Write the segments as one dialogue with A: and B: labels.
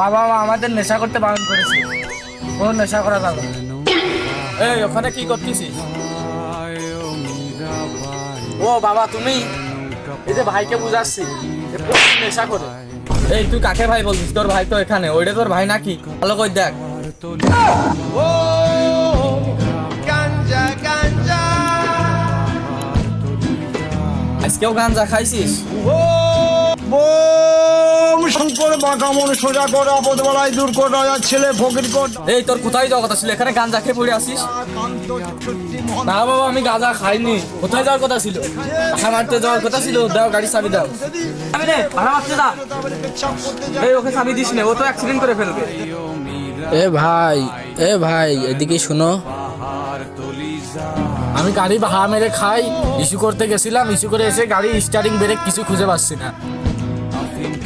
A: বাবা মা আমাদের নেশা করতে বারণ করেছে। ও নেশা করা যাবে।
B: এই ওখানে কি করতেছিস? ও বাবা তুমি এই যে ভাইকে বুঝাচ্ছি নেশা করে। এই তুই কাকে ভাই বলছিস? তোর ভাই তো এখানে ওইটা তোর ভাই নাকি? ভালো করে দেখ।
C: গাঞ্জা গাঞ্জা।
B: আজকেও গাঞ্জা খাইছিস?
D: বোম শঙ্কর বাঁকামন সোজা কর বলাই দূর কর রাজার ছেলে ফকির কর
B: এই তোর কোথায় যাওয়ার কথা ছিল? এখানে গাঞ্জা খেয়ে পড়ে আসিস না বাবা আমি গাঁজা খাইনি। কোথায় যাওয়ার কথা ছিল? ভাড়া মারতে যাওয়ার কথা ছিল। দাও গাড়ি চাবি দাও। চাবি দে ভাড়া মারতে যা। এই ওকে চাবি দিস না ও তো অ্যাক্সিডেন্ট করে ফেলবে।
E: এ ভাই এ ভাই এদিকে শুনো।
A: আমি গাড়ি ভাড়া মেরে খাই ইস্যু করতে গেছিলাম ইস্যু করে এসে গাড়ি স্টার্টিং ব্রেক কিছু খুঁজে পাচ্ছি না।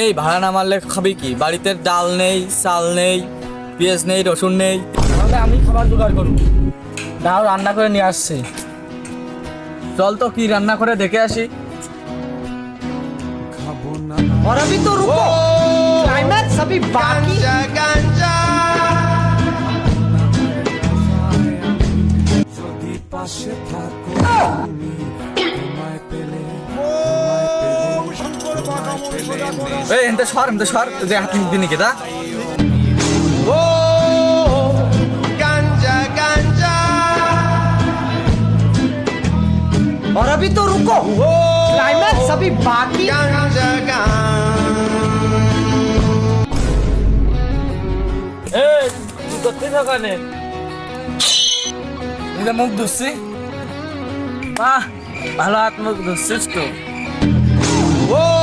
B: এই ভাড়া
A: না
B: মারলে খাবি কি বাড়িতে ডাল নেই চাল নেই পেঁয়াজ নেই রসুন নেই
A: তাহলে আমি খাবার জোগাড় করবো দাও রান্না করে নিয়ে আসছে
B: চল তো কি রান্না করে দেখে আসি
F: और अभी तो रुको क्लाइमैक्स अभी बाकी
C: গাঞ্জা গাঞ্জা
D: বোম
B: এই এনতে সর এনতে সর যে হাত মুখ দিনি কেদা
C: ও গাঞ্জা গাঞ্জা
F: और अभी तो रुको क्लाइमैक्स अभी बाकी
C: গাঞ্জা
B: এই তুই করছিস ওখানে
A: এই যে মুখ ধুচ্ছি বাহ ভালো হাত মুখ ধুচ্ছিস তো
C: ও